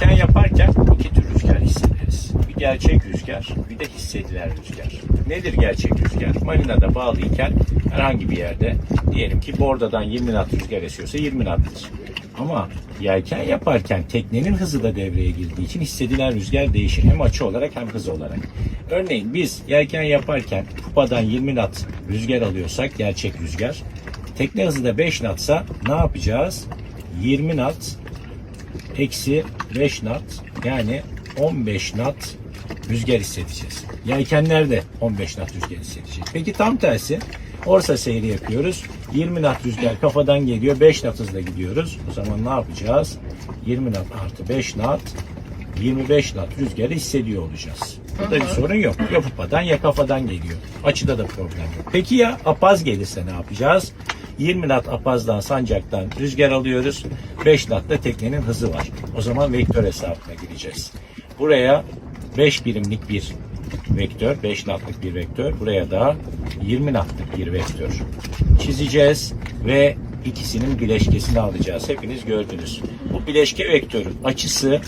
Yelken yaparken iki tür rüzgar hissederiz. Bir gerçek rüzgar, bir de hissedilen rüzgar. Nedir gerçek rüzgar? Marinada bağlıyken herhangi bir yerde diyelim ki bordadan 20 knot rüzgar esiyorsa 20 knot'tır. Ama yelken yaparken teknenin hızı da devreye girdiği için hissedilen rüzgar değişir. Hem açı olarak hem hız olarak. Örneğin biz yelken yaparken kupadan 20 knot rüzgar alıyorsak gerçek rüzgar. Tekne hızı da 5 knotsa ne yapacağız? 20 knot eksi 5 knot yani 15 knot rüzgar hissedeceğiz. Yelkenler de 15 knot rüzgar hissedecek. Peki tam tersi orta seyri yapıyoruz. 20 knot rüzgar kafadan geliyor. 5 knot hızla gidiyoruz. O zaman ne yapacağız? 20 knot artı 5 knot 25 knot rüzgarı hissediyor olacağız. Burada bir sorun yok. Ya kupadan ya kafadan geliyor. Açıda da problem yok. Peki ya apaz gelirse ne yapacağız? 20 knot apazdan sancaktan rüzgar alıyoruz. 5 knot da teknenin hızı var. O zaman vektör hesabına gireceğiz. Buraya 5 birimlik bir vektör, 5 knotluk bir vektör. Buraya da 20 knotluk bir vektör çizeceğiz ve ikisinin bileşkesini alacağız. Hepiniz gördünüz. Bu bileşke vektörün açısı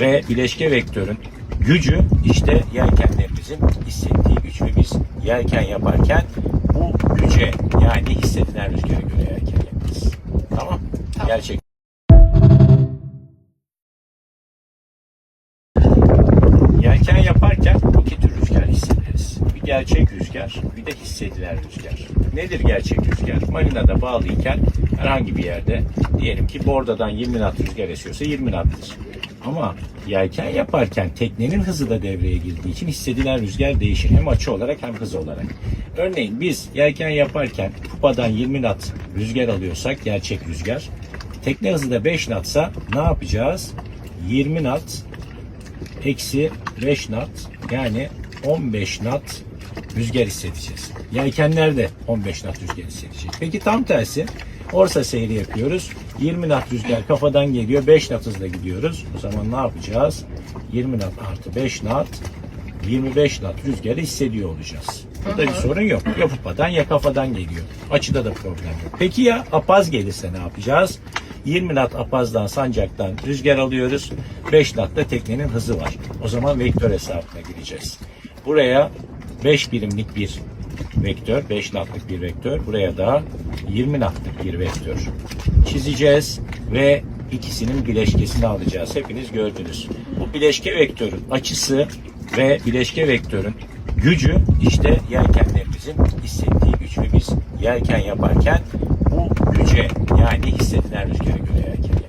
ve bileşke vektörün gücü işte yelkenlerimizin hissettiği güç ve biz yelken yaparken güce yani hissedilen rüzgara göre yelken yaparız. Tamam? Gerçek. Yelken yaparken iki tür rüzgar hissederiz. Bir gerçek rüzgar, bir de hissedilen rüzgar. Nedir gerçek rüzgar? Marinada bağlıyken herhangi bir yerde diyelim ki bordadan 20 knot rüzgar esiyorsa 20 knot'tır. Ama yelken yaparken teknenin hızı da devreye girdiği için hissedilen rüzgar değişir. Hem açı olarak hem hız olarak. Örneğin biz yelken yaparken kupadan 20 knot rüzgar alıyorsak gerçek rüzgar. Tekne hızı da 5 knotsa ne yapacağız? 20 knot eksi 5 knot yani 15 knot rüzgar hissedeceğiz. Yelkenler de 15 knot rüzgar hissedecek. Peki tam tersi orta seyri yapıyoruz. 20 knot rüzgar kafadan geliyor. 5 knot hızla gidiyoruz. O zaman ne yapacağız? 20 knot artı 5 knot 25 knot rüzgarı hissediyor olacağız. Burada bir sorun yok. Ya kupadan ya kafadan geliyor. Açıda da problem yok. Peki ya apaz gelirse ne yapacağız? 20 knot apazdan sancaktan rüzgar alıyoruz. 5 knot da teknenin hızı var. O zaman vektör hesabına gireceğiz. Buraya 5 birimlik bir vektör, 5 knotluk bir vektör. Buraya da 20 knotluk bir vektör çizeceğiz ve ikisinin bileşkesini alacağız. Hepiniz gördünüz. Bu bileşke vektörün açısı ve bileşke vektörün gücü işte yelkenlerimizin hissettiği güç ve biz yelken yaparken bu güce yani hissedilen rüzgara göre yelken